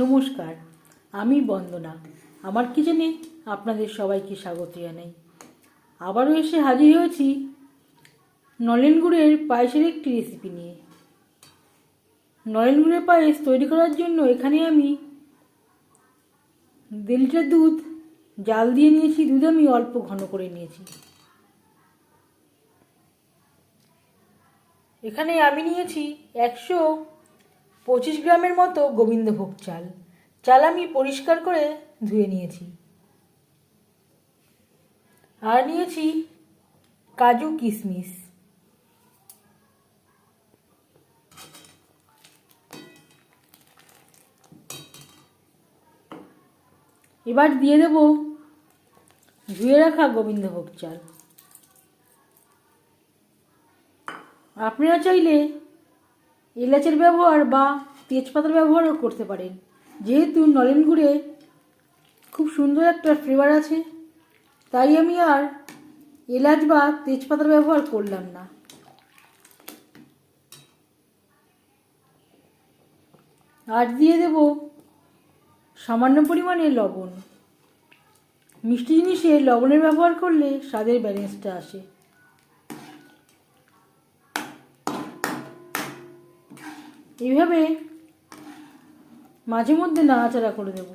নমস্কার, আমি বন্দনা। আমার কি কিচেনে আপনাদের সবাইকে স্বাগত জানাই। আবারও এসে হাজির হয়েছি নলেন গুড়ের পায়েসের একটি রেসিপি নিয়ে। নলেন গুড়ের পায়েস তৈরি করার জন্য এখানে আমি দেড় লিটার দুধ, জাল দিয়ে নিয়েছি, দুধ আমি অল্প ঘন করে নিয়েছি। এখানে আমি নিয়েছি একশো পঁচিশ গ্রামের মতো গোবিন্দভোগ চাল। চাল আমি পরিষ্কার করে ধুয়ে নিয়েছি। আর নিয়েছি কাজু কিশমিশ। এবার দিয়ে দেব ধুয়ে রাখা গোবিন্দভোগ চাল। আপনারা চাইলে এলাচের ব্যবহার বা তেজপাতার ব্যবহারও করতে পারেন। যেহেতু নলেন গুড়ে খুব সুন্দর একটা ফ্লেভার আছে, তাই আমি আর এলাচ বা তেজপাতার ব্যবহার করলাম না। আর দিয়ে দেব সামান্য পরিমাণে লবণ। মিষ্টি জিনিসে লবণের ব্যবহার করলে স্বাদের ব্যালেন্সটা আসে। এইভাবে মাঝে মধ্যে নাড়াচাড়া করে দেব।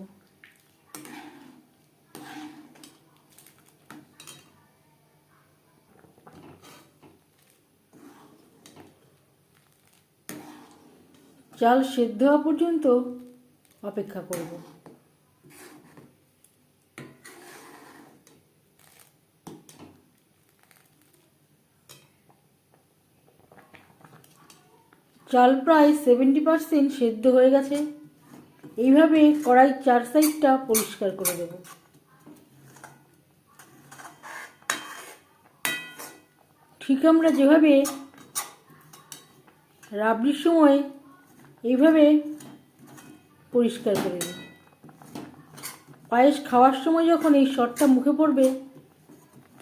চাল সেদ্ধ হওয়া পর্যন্ত অপেক্ষা করব। চাল প্রায় সেভেন্টি পার্সেন্ট সেদ্ধ হয়ে গেছে। এইভাবে কড়াই চার সাইডটা পরিষ্কার করে দেব। ঠিক আমরা যেভাবে রাবড়ির সময় এইভাবে পরিষ্কার করে দিই পায়েস খাওয়ার সময় যখন এই শটটা মুখে পড়বে,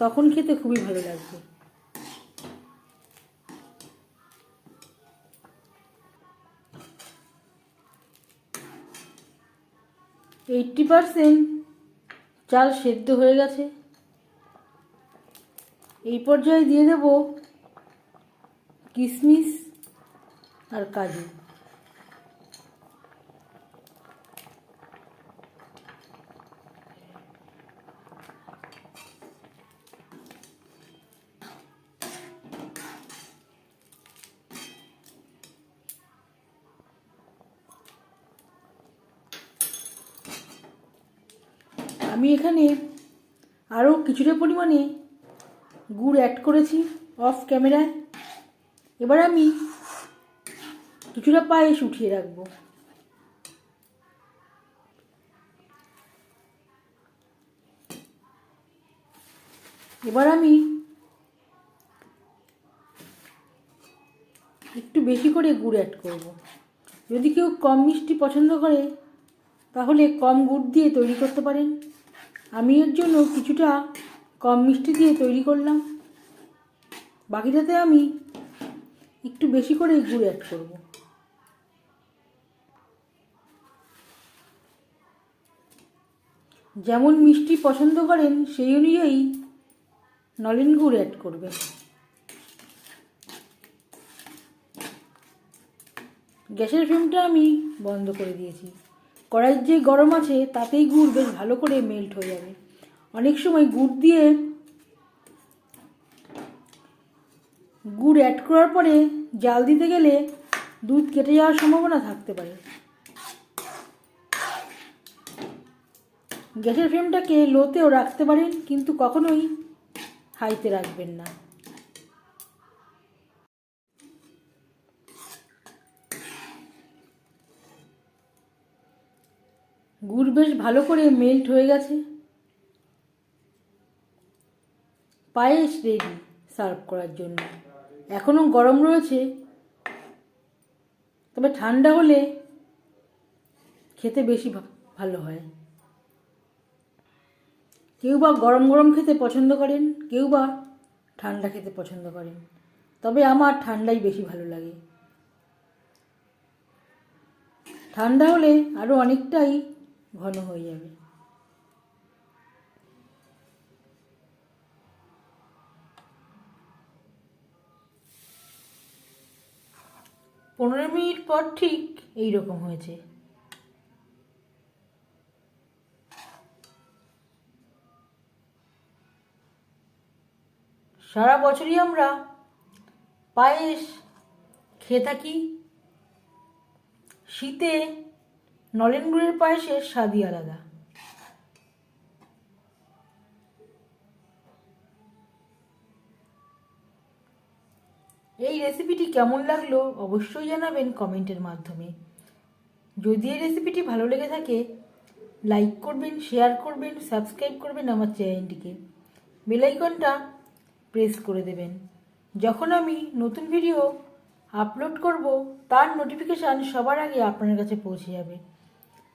তখন খেতে খুবই ভালো লাগবে। এইটটি পারসেন্ট চাল সেদ্ধ হয়ে গেছে। এই পর্যায়ে দিয়ে দেব কিশমিশ আর কাজু। আমি এখানে আরও কিছুটা পরিমাণে গুড় অ্যাড করেছি অফ ক্যামেরায় এবার আমি কিছুটা পায়েস উঠিয়ে রাখব। এবার আমি একটু বেশি করে গুড় অ্যাড করব। যদি কেউ কম মিষ্টি পছন্দ করে, তাহলে কম গুড় দিয়ে তৈরি করতে পারেন। আমি এর জন্য কিছুটা কম মিষ্টি দিয়ে তৈরি করলাম। বাকিটাতে আমি একটু বেশি করে গুড় অ্যাড করব। যেমন মিষ্টি পছন্দ করেন, সেই অনুযায়ী নলেন গুড় অ্যাড করবে। গ্যাসের ফ্লেমটা আমি বন্ধ করে দিয়েছি। কড়াইয়ের যে গরম আছে, তাতেই গুড় বেশ ভালো করে মেল্ট হয়ে যাবে। অনেক সময় গুড় দিয়ে গুড় অ্যাড করার পরে জাল দিতে গেলে দুধ কেটে যাওয়ার সম্ভাবনা থাকতে পারে। গ্যাসের ফ্লেমটাকে লোতেও রাখতে পারেন, কিন্তু কখনোই হাইতে রাখবেন না। গুড় বেশ ভালো করে মেল্ট হয়ে গেছে। পায়েস রেডি সার্ভ করার জন্য। এখনও গরম রয়েছে। তবে ঠান্ডা হলে খেতে বেশি ভালো হয়। কেউ বা গরম গরম খেতে পছন্দ করেন, কেউ বা ঠান্ডা খেতে পছন্দ করেন। তবে আমার ঠান্ডাই বেশি ভালো লাগে। ঠান্ডা হলে আরও অনেকটাই ঘন হয়ে যাবে। পনেরো মিনিট পর ঠিক এই রকম হয়েছে। সারা বছরই আমরা পায়েস খেয়ে থাকি। শীতে নলেন গুড়ের পায়েসের স্বাদই আলাদা। এই রেসিপিটি কেমন লাগল অবশ্যই জানাবেন কমেন্টের মাধ্যমে। যদি এই রেসিপিটি ভালো লেগে থাকে লাইক করবেন শেয়ার করবেন সাবস্ক্রাইব করবেন আমার চ্যানেলটিকে বেলাইকনটা প্রেস করে দেবেন। যখন আমি নতুন ভিডিও আপলোড করব, তার নোটিফিকেশান সবার আগে আপনার কাছে পৌঁছে যাবে।